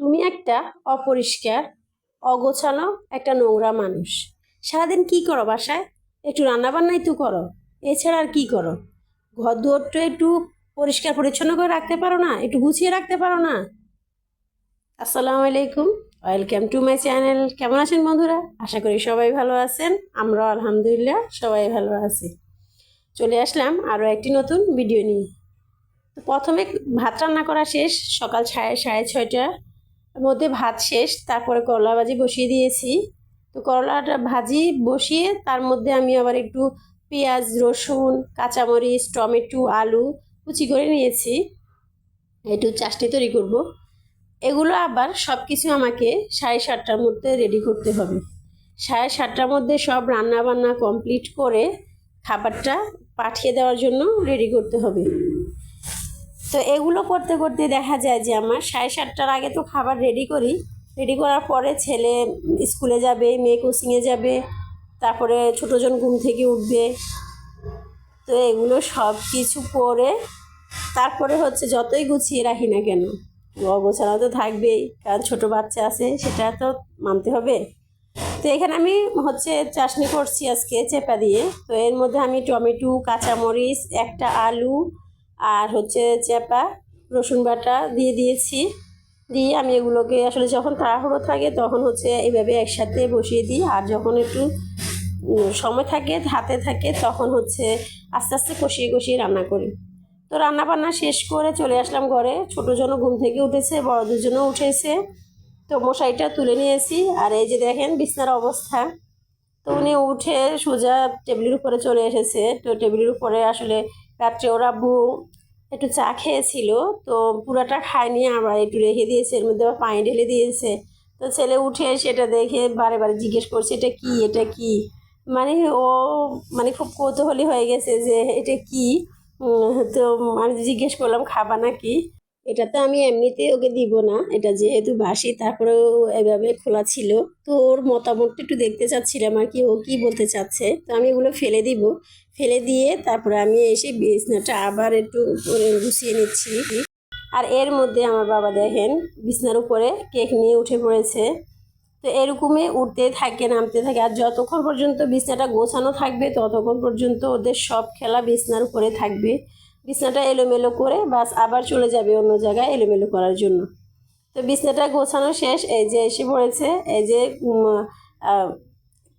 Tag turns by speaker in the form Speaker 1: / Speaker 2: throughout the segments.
Speaker 1: তুমি একটা অপরিষ্কার অগোছানো একটা নোংরা মানুষ। সারাদিন কি করো বাসায়? একটু রান্নাবান্নাই তো করো। এছাড়া আর কি করো? ঘর দুয়ারটা একটু পরিষ্কার পরিচ্ছন্ন করে রাখতে পারো না, একটু গুছিয়ে রাখতে পারো না। আসসালামু আলাইকুম, ওয়েলকাম টু মাই চ্যানেল। কেমন আছেন বন্ধুরা? আশা করি সবাই ভালো আছেন, আমরাও আলহামদুলিল্লাহ সবাই ভালো আছি। চলে আসলাম আরও একটি নতুন ভিডিও নিয়ে। প্রথমে ভাত রান্না করা শেষ, সকাল সাড়ে সাড়ে ছয়টার মধ্যে ভাত শেষ, তারপরে করলা ভাজি বসিয়ে দিয়েছি। তো করলাটা ভাজি বসিয়ে তার মধ্যে আমি আবার একটু পেঁয়াজ, রসুন, কাঁচামরিচ, টমেটো, আলু কুচি করে নিয়েছি। একটু চাষটি তৈরি করব। এগুলো আবার সব কিছু আমাকে সাড়ে সাতটার মধ্যে রেডি করতে হবে। সাড়ে সাতটার মধ্যে সব রান্না বান্না কমপ্লিট করে খাবারটা পাঠিয়ে দেওয়ার জন্য রেডি করতে হবে। তো এগুলো করতে করতে দেখা যায় যে আমার সাড়ে সাতটার আগে তো খাবার রেডি করি। রেডি করার পরে ছেলে স্কুলে যাবে, মেয়ে কোচিংয়ে যাবে, তারপরে ছোটোজন ঘুম থেকে উঠবে। তো এগুলো সব কিছু করে তারপরে হচ্ছে যতই গুছিয়ে রাখি না কেন অগোছানো তো থাকবেই, কারণ ছোটো বাচ্চা আছে, সেটা তো মানতে হবে। তো এখানে আমি হচ্ছে চাশনি করছি আজকে চেপা দিয়ে। তো এর মধ্যে আমি টমেটো, কাঁচামরিচ, একটা আলু আর হচ্ছে চেপা, রসুন বাটা দিয়ে দিয়েছি। দিয়ে আমি এগুলোকে আসলে যখন তাড়াহুড়ো থাকে তখন হচ্ছে এইভাবে একসাথে বসিয়ে দিই। আর যখন একটু সময় থাকে, হাতে থাকে তখন হচ্ছে আস্তে আস্তে কষিয়ে কষিয়ে রান্না করি। তো রান্না বান্না শেষ করে চলে আসলাম ঘরে। ছোটো জনও ঘুম থেকে উঠেছে বড় দুজনও উঠেছে। তো মশারিটা তুলে নিয়েছি। আর এই যে দেখেন বিছনার অবস্থা। তো উনি উঠে সোজা টেবিলের উপরে চলে এসেছে। তো টেবিলের উপরে আসলে রাত্রে ওরা বউ একটু চা খেয়েছিল, তো পুরাটা খায়নি আবার একটু রেখে দিয়েছে, এর মধ্যে আবার পানি ঢেলে দিয়েছে। তো ছেলে উঠে সেটা দেখে বারে বারে জিজ্ঞেস করছে, এটা কি? এটা কি? মানে ও মানে খুব কৌতূহলী হয়ে গেছে যে, এটা কি? তো আমি জিজ্ঞেস করলাম, খাবা নাকি? এটা তো আমি এমনিতে ওকে দিব না। এটা যেহেতু বাসি, তারপরেও এভাবে খোলা ছিল। তো ওর মতামতটা একটু দেখতে চাচ্ছিলাম আর কি, ও কি বলতে চাচ্ছে। তো আমি এগুলো ফেলে দিব। ফেলে দিয়ে তারপরে আমি এসে বিছনাটা আবার একটু গুছিয়ে নিচ্ছি। আর এর মধ্যে আমার বাবা দেখেন, বিছনার উপরে কেক নিয়ে উঠে পড়েছে। তো এরকমই উঠতে থাকে, নামতে থাকে। আর যতক্ষণ পর্যন্ত বিছনাটা গোছানো থাকবে, ততক্ষণ পর্যন্ত ওদের সব খেলা বিছনার উপরে থাকবে। বিছনাটা এলোমেলো করে বাস আবার চলে যাবে অন্য জায়গায় এলোমেলো করার জন্য। তো বিছনাটা গোছানো শেষ, এই যে এসে পড়েছে, এই যে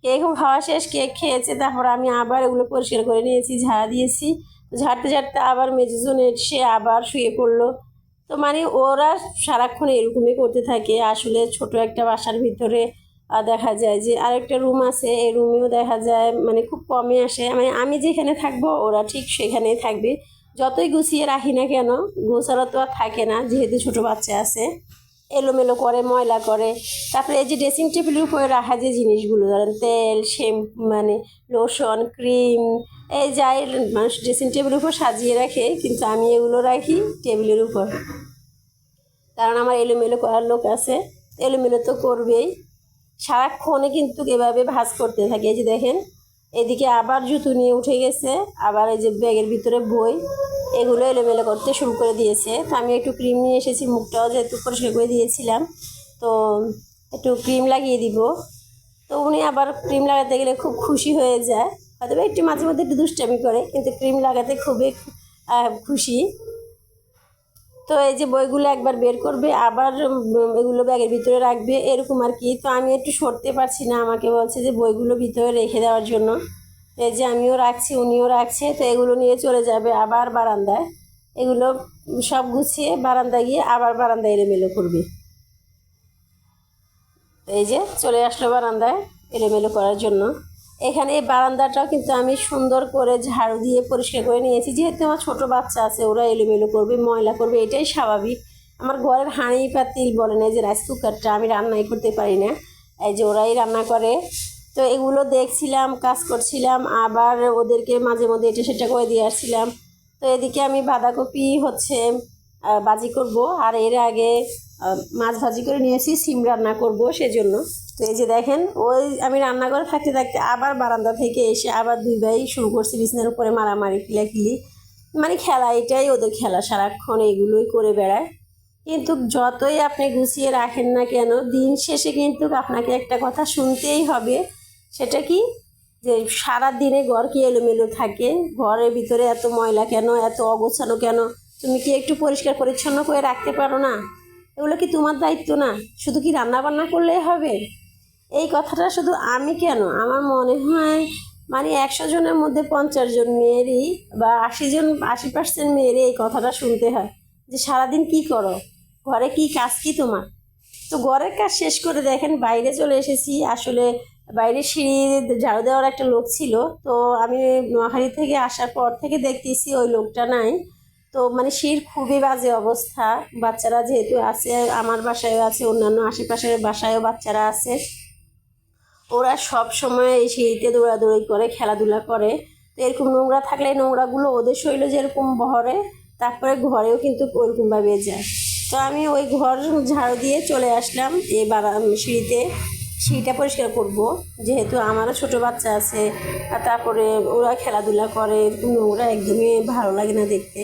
Speaker 1: কেক খাওয়া শেষ, কেক খেয়েছে, তারপর আমি আবার এগুলো পরিষ্কার করে নিয়েছি, ঝাড়া দিয়েছি। ঝাড়তে ঝাড়তে আবার মেজেজন এসে আবার শুয়ে পড়ল। তো মানে ওরা সারাক্ষণ এরকমই করতে থাকে। আসলে ছোট একটা বাসার ভিতরে দেখা যায় যে আরেকটা রুম আছে, এই রুমেও দেখা যায় মানে খুব কমই আসে। মানে আমি যেখানে থাকব, ওরা ঠিক সেখানেই থাকবে। যতই গুছিয়ে রাখি না কেন গোছানো তো আর থাকে না, যেহেতু ছোট বাচ্চা আছে। এলোমেলো করে, ময়লা করে। তারপরে এই যে ড্রেসিং টেবিলের উপরে রাখা যে জিনিসগুলো, ধরেন তেল শ্যাম্পু মানে লোশন ক্রিম এই যাই মানুষ ড্রেসিং টেবিলের উপর সাজিয়ে রাখে, কিন্তু আমি এগুলো রাখি টেবিলের উপর। কারণ আমার এলোমেলো করার লোক আছে, এলোমেলো তো করবেই। সারাক্ষণে কিন্তু এভাবে ভাজ করতে থাকে। এই যে দেখেন এদিকে আবার জুতো নিয়ে উঠে গেছে, আবার এই যে ব্যাগের ভিতরে বই, এগুলো এলোমেলো করতে শুরু করে দিয়েছে। তো আমি একটু ক্রিম নিয়ে এসেছি, মুখটাও যেহেতু পরিষ্কার করে দিয়েছিলাম, তো একটু ক্রিম লাগিয়ে দিব। তো উনি আবার ক্রিম লাগাতে গেলে খুব খুশি হয়ে যায়। হয়তো একটু মাঝে মধ্যে একটু দুষ্টামি করে, কিন্তু ক্রিম লাগাতে খুবই খুশি। তো এই যে বইগুলো একবার বের করবে, আবার এগুলো ব্যাগের ভিতরে রাখবে, এরকম আর কি। তো আমি একটু সরতে পারছি না, আমাকে বলছে যে বইগুলো ভিতরে রেখে দেওয়ার জন্য। এই যে আমিও রাখছি, উনিও রাখছে, তো এগুলো নিয়ে চলে যাবে আবার বারান্দায়। এগুলো সব গুছিয়ে বারান্দায় গিয়ে আবার বারান্দায় এলোমেলো করবে। এই যে চলে আসলো বারান্দায় এলোমেলো করার জন্য। এখানে এই বারান্দাটাও কিন্তু আমি সুন্দর করে ঝাড়ু দিয়ে পরিষ্কার করে নিয়েছি। যেহেতু আমার ছোট বাচ্চা আছে, ওরা এলোমেলো করবে, ময়লা করবে, এটাই স্বাভাবিক। আমার ঘরের হাঁড়ি পাতিল বলে না যে রাইস কুকারটা আমি রান্নাই করতে পারি না, এই যে ওরাই রান্না করে। তো এগুলো দেখছিলাম, কাজ করছিলাম, আবার ওদেরকে মাঝে মধ্যে এটা সেটা করে দিয়ে আসছিলাম। তো এদিকে আমি বাঁধাকপি হচ্ছে ভাজি করব, আর এর আগে মাছ ভাজি করে নিয়েছি, সিম রান্না করব সেজন্য। এই যে দেখেন, ওই আমি রান্না করে থাকতে থাকতে আবার বারান্দা থেকে এসে আবার দুই ভাই শুরু করছি বিছনার উপরে মারামারি কিলাকিলি মানে খেলা এটাই ওদের খেলা, সারাক্ষণ এগুলোই করে বেড়ায়। কিন্তু যতই আপনি গুছিয়ে রাখেন না কেন, দিন শেষে কিন্তু আপনাকে একটা কথা শুনতেই হবে, সেটা কি? যে সারা দিনে ঘর কি এলোমেলো থাকে? ঘরের ভিতরে এত ময়লা কেন? এত অগোছানো কেন? তুমি কি একটু পরিষ্কার পরিচ্ছন্ন করে রাখতে পারো না? এগুলো কি তোমার দায়িত্ব না? শুধু কি রান্না বান্না করলেই হবে? এই কথাটা শুধু আমি কেন? আমার মনে হয় মানে একশো জনের মধ্যে পঞ্চাশ জন মেয়েরই বা আশি জন, আশি পার্সেন্ট মেয়েরই এই কথাটা শুনতে হয়। যে সারাদিন কি করো? ঘরে কি কাজ কি তোমার? তো ঘরের কাজ শেষ করে দেখেন, বাইরে চলে এসেছি। আসলে বাইরে সিঁড়ি ঝাড়ু দেওয়ার একটা লোক ছিল। তো আমি নোয়াখালী থেকে আসার পর থেকে দেখতেছি ওই লোকটা নাই। তো মানে সিঁড়ির খুবই বাজে অবস্থা। বাচ্চারা যেহেতু আছে, আমার বাসায়ও আছে, অন্যান্য আশেপাশের বাসায়ও বাচ্চারা আছে। ওরা সব সময় এই সিঁড়িতে দৌড়াদৌড়ি করে, খেলাধুলা করে। তো এরকম নোংরা থাকলে নোংরাগুলো ওদের শরীরে যেরকম বহরে, তারপরে ঘরেও কিন্তু ওরকমভাবে যায়। তো আমি ওই ঘর ঝাড়ু দিয়ে চলে আসলাম এই বারা সিঁড়িতে। সিঁড়িটা পরিষ্কার করব, যেহেতু আমারও ছোট বাচ্চা আছে। আর তারপরে ওরা খেলাধুলা করে, এরকম নোংরা একদমই ভালো লাগে না দেখতে।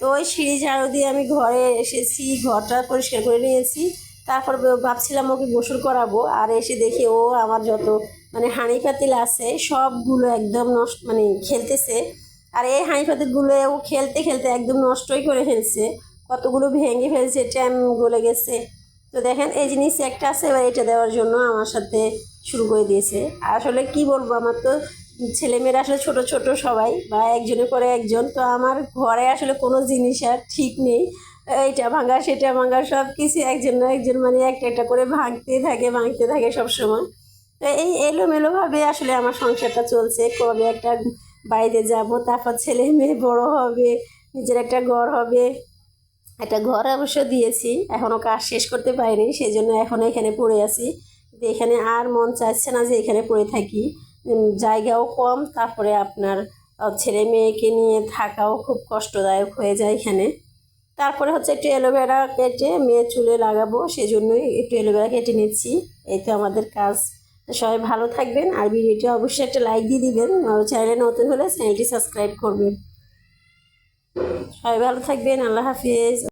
Speaker 1: তো ওই সিঁড়ি ঝাড়ু দিয়ে আমি ঘরে এসেছি, ঘরটা পরিষ্কার করে নিয়েছি। তারপর ভাবছিলাম ওকে গোসল করাবো। আর এসে দেখি ও আমার যত মানে হাঁড়ি পাতিল আছে, সবগুলো একদম নষ্ট মানে খেলতেছে। আর এই হাঁড়ি পাতিলগুলো ও খেলতে খেলতে একদম নষ্টই করে ফেলছে। কতগুলো ভেঙে ফেলছে, ট্যাম গলে গেছে। তো দেখেন, এই জিনিস একটা আছে, এবার এটা দেওয়ার জন্য আমার সাথে শুরু করে দিয়েছে। আসলে কি বলব, আমার তো ছেলেমেয়েরা আসলে ছোট ছোট সবাই, বা একজনের পরে একজন। তো আমার ঘরে আসলে কোনো জিনিস আর ঠিক নেই। এইটা ভাঙা, সেটা ভাঙা, সব কিছু একজন না একজন মানে একটা একটা করে ভাঙতে থাকে ভাঙতে থাকে সব সময়। তো এই এলোমেলোভাবে আসলে আমার সংসারটা চলছে। কবে একটা বাইরে যাব, তারপর ছেলে মেয়ে বড় হবে, নিজের একটা ঘর হবে। একটা ঘর অবশ্য দিয়েছি, এখনও কাজ শেষ করতে পারিনি সেই জন্য এখনও এখানে পড়ে আছি। এখানে আর মন চাইছে না যে এখানে পড়ে থাকি। জায়গাও কম, তারপরে আপনার, ছেলে মেয়েকে নিয়ে থাকাও খুব কষ্টদায়ক হয়ে যায় এখানে। তারপরে হচ্ছে একটু অ্যালোভেরা কেটে মেয়ে চুলে লাগাবো, সেজন্যই একটু অ্যালোভেরা কেটে নিচ্ছি। এই তো আমাদের কাজ। সবাই ভালো থাকবেন আর ভিডিওটি অবশ্যই একটা লাইক দিয়ে দিবেন। চ্যানেলে নতুন হলে চ্যানেলটি সাবস্ক্রাইব করবেন। সবাই ভালো থাকবেন, আল্লাহ হাফিজ।